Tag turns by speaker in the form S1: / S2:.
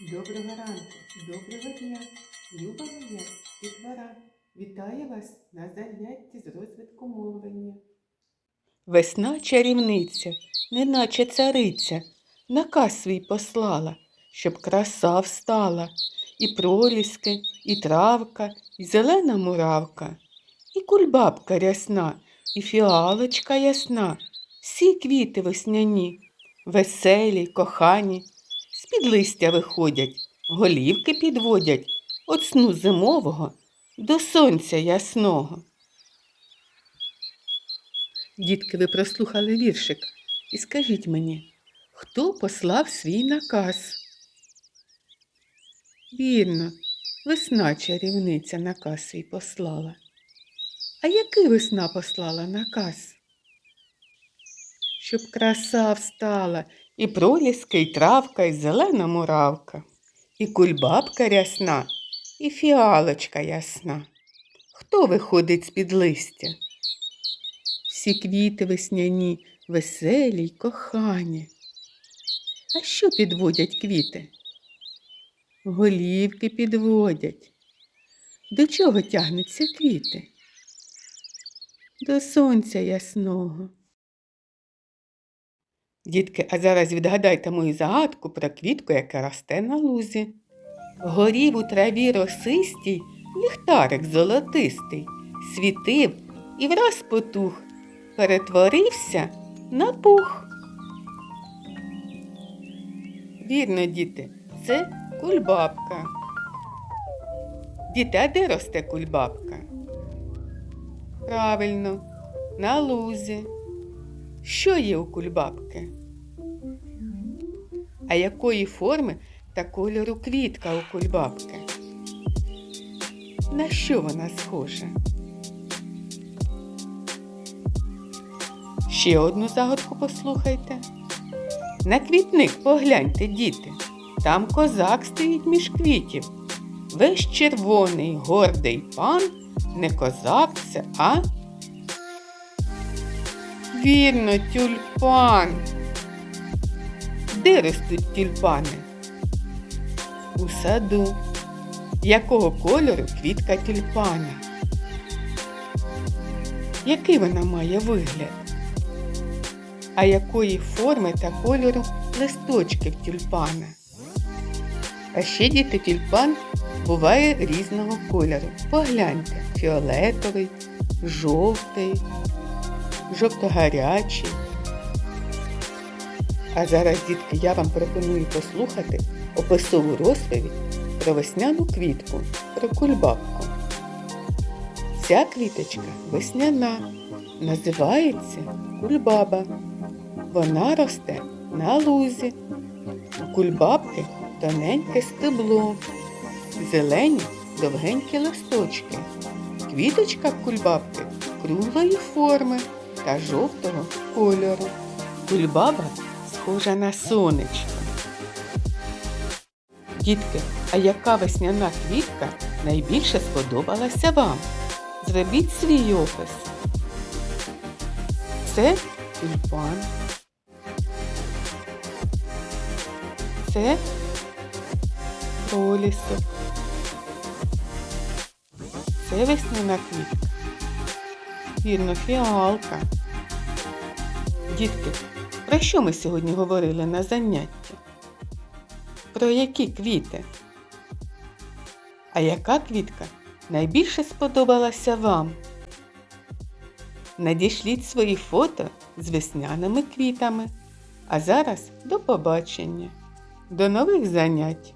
S1: Доброго ранку, доброго дня, люба моя дітвора. Вітаю вас на занятті з розвитку мовлення. Весна чарівниця, неначе цариця, наказ свій послала, щоб краса встала, і проліски, і травка, і зелена муравка, і кульбабка рясна, і фіалочка ясна, всі квіти весняні, веселі, кохані, з-під листя виходять, голівки підводять от сну зимового до сонця ясного. Дітки, ви прослухали віршик і скажіть мені, хто послав свій наказ? Вірно, весна чарівниця наказ свій послала. А який весна послала наказ? Щоб краса встала, і проліска, і травка, і зелена муравка, і кульбабка рясна, і фіалочка ясна. Хто виходить з-під листя? Всі квіти весняні, веселі й кохані. А що підводять квіти? Голівки підводять. До чого тягнуться квіти? До сонця ясного. Дітки, а зараз відгадайте мою загадку про квітку, яка росте на лузі. Горів у траві росистій ліхтарик золотистий, світив і враз потух, перетворився на пух. Вірно, діти, це кульбабка. Діти, а де росте кульбабка? Правильно, на лузі. Що є у кульбабки? А якої форми та кольору квітка у кульбабки? На що вона схожа? Ще одну загадку послухайте. На квітник погляньте, діти. Там козак стоїть між квітів. Весь червоний гордий пан не козак це, а Вірно, тюльпан. Де ростуть тюльпани? У саду. Якого кольору квітка тюльпана? Який вона має вигляд? А якої форми та кольору листочки в тюльпана? А ще діти тюльпан буває різного кольору. Погляньте, фіолетовий, жовтий, жовто-гарячий. А зараз, дітки, я вам пропоную послухати описову розповідь про весняну квітку, про кульбабку. Ця квіточка весняна, називається кульбаба. Вона росте на лузі. У кульбабки тоненьке стебло, зелені довгенькі листочки. Квіточка кульбабки круглої форми та жовтого кольору. Кульбаба схожа на сонечко. Дітки, а яка весняна квітка найбільше сподобалася вам? Зробіть свій опис. Це тюльпан. Це пролісок. Це весняна квітка. Вірно, фіалка. Дітки, про що ми сьогодні говорили на занятті? Про які квіти? А яка квітка найбільше сподобалася вам? Надішліть свої фото з весняними квітами. А зараз до побачення. До нових занять!